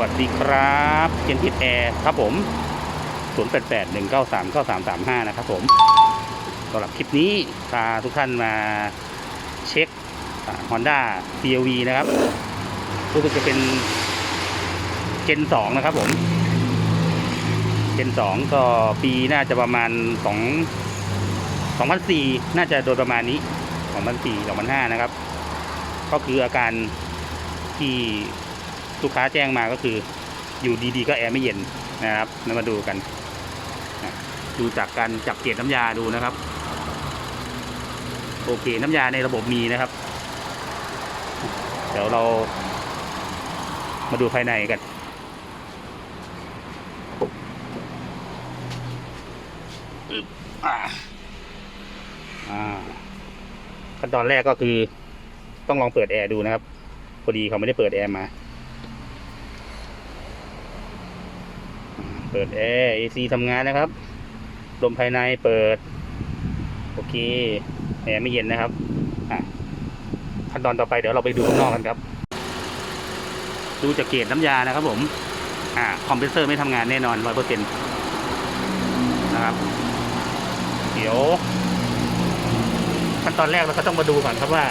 วัสดีครับเจนทิปแอร์ครับผม 088 193 9335 นะครับผมสำหรับคลิปนี้พาทุกท่านมาเช็คฮอนด้า CRV นะครับรู้สึกจะเป็นเจน2นะครับผมเจน2ก็ปีน่าจะประมาณ 2 2004 น่าจะโดยประมาณนี้ 2004 2005 นะครับ ก็คืออาการที่ ลูกค้าแจ้งมาก็คืออยู่ดีๆก็แอร์ไม่เย็นนะครับเรามาดูกัน ดูจากการจับเกล็ดน้ำยาดูนะครับ โอเคน้ำยาในระบบมีนะครับ เดี๋ยวเรา มาดูภายในกันขั้นตอนแรกก็คือต้องลองเปิดแอร์ดูนะครับ พอดีเขาไม่ได้เปิดแอร์มา เปิดแอร์ AC ทำงานนะครับ ลมภายในเปิด โอเค แอร์ไม่เย็นนะครับอะขั้นตอนต่อไปเดี๋ยวเราไปดูข้างนอกกันครับ ดูจากเกจน้ำยานะครับ ผม อ่า คอมเพรสเซอร์ไม่ทำงานแน่นอนร้อยเปอร์เซ็นต์นะครับเดี๋ยวขั้นตอนแรกเราก็ต้องมาดูก่อนครับว่า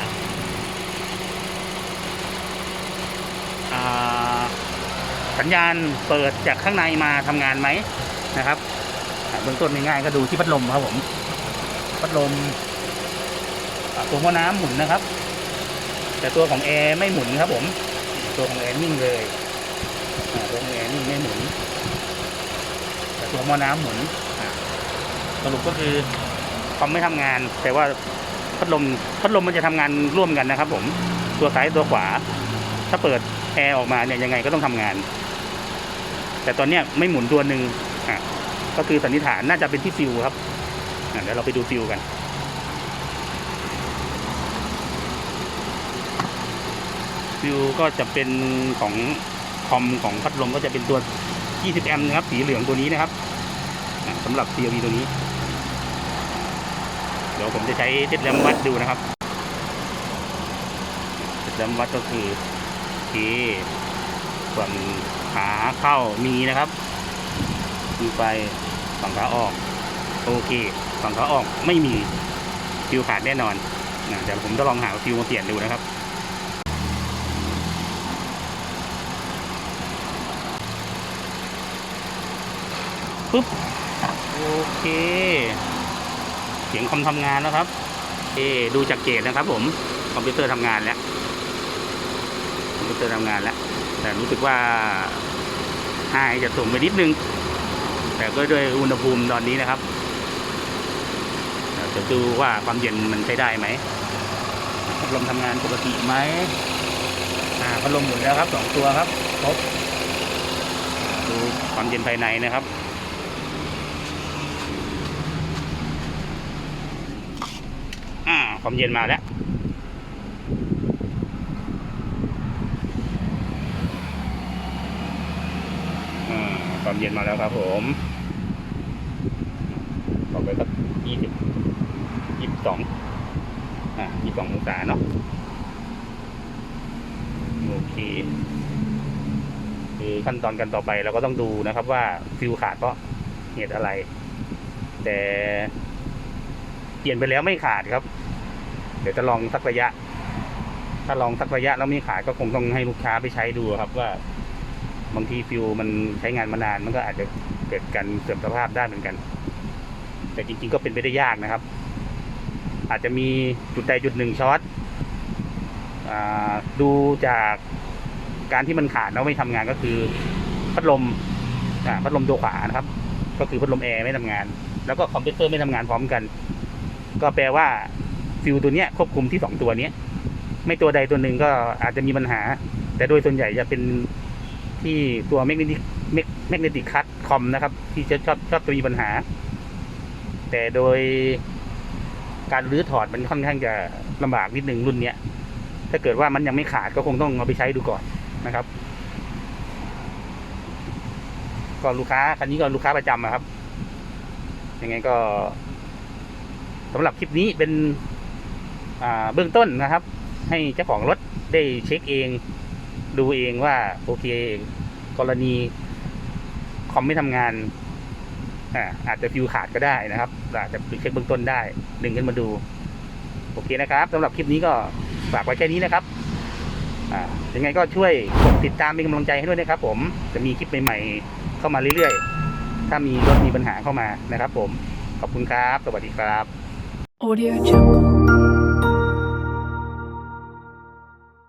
อ่า สัญญาณเปิดจากข้างในมาทำงานไหมนะครับอ่าเบื้องต้นง่ายๆก็ดูที่พัดลมครับผม พัดลมตัวหม้อน้ำหมุนนะครับ แต่ตัวของแอร์ไม่หมุนครับผม ตัวของแอร์นิ่งเลยตัวของแอร์นิ่งไม่หมุน แต่ตัวหม้อน้ำหมุนสรุปก็คือคอมไม่ทำงาน แต่ว่าพัดลมพัดลมมันจะทำงานร่วมกันนะครับ ผม ตัวซ้ายตัวขวา ถ้าเปิดแอร์ออกมาเนี่ยยังไงก็ต้องทำงาน แต่ตอนเนี้ยไม่หมุนตัวหนึ่งอะก็คือสันนิษฐานน่าจะเป็นที่ฟิวครับเดี๋ยวเราไปดูฟิวกันฟิวก็จะเป็นของคอมของพัดลมก็จะเป็นตัว 20 แอมป์นะครับ สีเหลืองตัวนี้นะครับสำหรับ CLV ตัวนี้ เดี๋ยวผมจะใช้เทสแลมวัดดูนะครับเทสแลมวัดก็คือ เค ส่วนขาเข้ามีนะครับ มีไฟฝั่งขาออก โอเค ฝั่งขาออกไม่มีฟิวขาดแน่นอนนะเดี๋ยวผมจะลองหาฟิวมาเปลี่ยนดูนะครับปุ๊บโอเคเสียงคอมทำงานแล้วครับ เอดูจากเกจนะครับผม คอมพิวเตอร์ทำงานแล้ว คอมพิเตอร์ทำงานแล้ว แต่รู้สึกว่าไฮจะสูงไปนิดนึง แต่ก็ด้วยอุณหภูมิตอนนี้นะครับจะดูว่าความเย็นมันใช้ได้ไหมพัดลมทำงานปกติไหมพัดลมหมุนแล้วครับสองตัวครับครบดูความเย็นภายในนะครับอ่าความเย็นมาแล้ว อ่า ความเย็นมาแล้วครับผมบอกไปสักยี่สิบยี่สิบสองอ่ายี่สิบสององศาเนาะโอเคคือขั้นตอนกันต่อไปเราก็ต้องดูนะครับว่าฟิวขาดเพราะเหตุอะไร แต่เปลี่ยนไปแล้วไม่ขาดครับ เดี๋ยวจะลองสักระยะ ถ้าลองสักระยะแล้วไม่ขาดก็คงต้องให้ลูกค้าไปใช้ดูครับว่า บางทีฟิวมันใช้งานมานานมันก็อาจจะเกิดการเสื่อมสภาพได้เหมือนกัน แต่จริงๆก็เป็นไปได้ยากนะครับ อาจจะมีจุดใดจุดหนึ่งช็อตอดูจากการที่มันขาดแล้วไม่ทำงานก็คือพัดลมพัดลมตัวขวานะครับ ก็คือพัดลมแอร์ไม่ทำงาน แล้วก็คอมพิวเตอร์ไม่ทำงานพร้อมกัน ก็แปลว่าฟิวตัวเนี้ยควบคุมที่สองตัวเนี้ย ไม่ตัวใดตัวหนึ่งก็อาจจะมีปัญหา แต่โดยส่วนใหญ่จะเป็น ที่ตัวแมกเนติกแมกเนติกคัตคอมนะครับ ที่จะชอบชอบจะมีปัญหา แต่โดยการรื้อถอดมันค่อนข้างจะลำบากนิดนึงรุ่นเนี้ย ถ้าเกิดว่ามันยังไม่ขาดก็คงต้องเอาไปใช้ดูก่อนนะครับก็ลูกค้าคันนี้ก็ลูกค้าประจำอะครับ ยังไงก็สำหรับคลิปนี้เป็นเบื้องต้นนะครับ ให้เจ้าของรถได้เช็คเอง ดูเองว่าโอเค กรณีคอมไม่ทำงานอาอาจจะฟิวขาดก็ได้นะครับ อาจจะเช็คเบื้องต้นได้ ดึงขึ้นมาดู โอเคนะครับสำหรับคลิปนี้ก็ฝากไว้แค่นี้นะครับยังไงก็ช่วยกดติดตามเป็นกำลังใจให้ด้วยนะครับ ผมจะมีคลิปใหม่ๆเข้ามาเรื่อยๆ ถ้ามีรถมีปัญหาเข้ามานะครับ ผมขอบคุณครับ สวัสดีครับ Audio Jungle.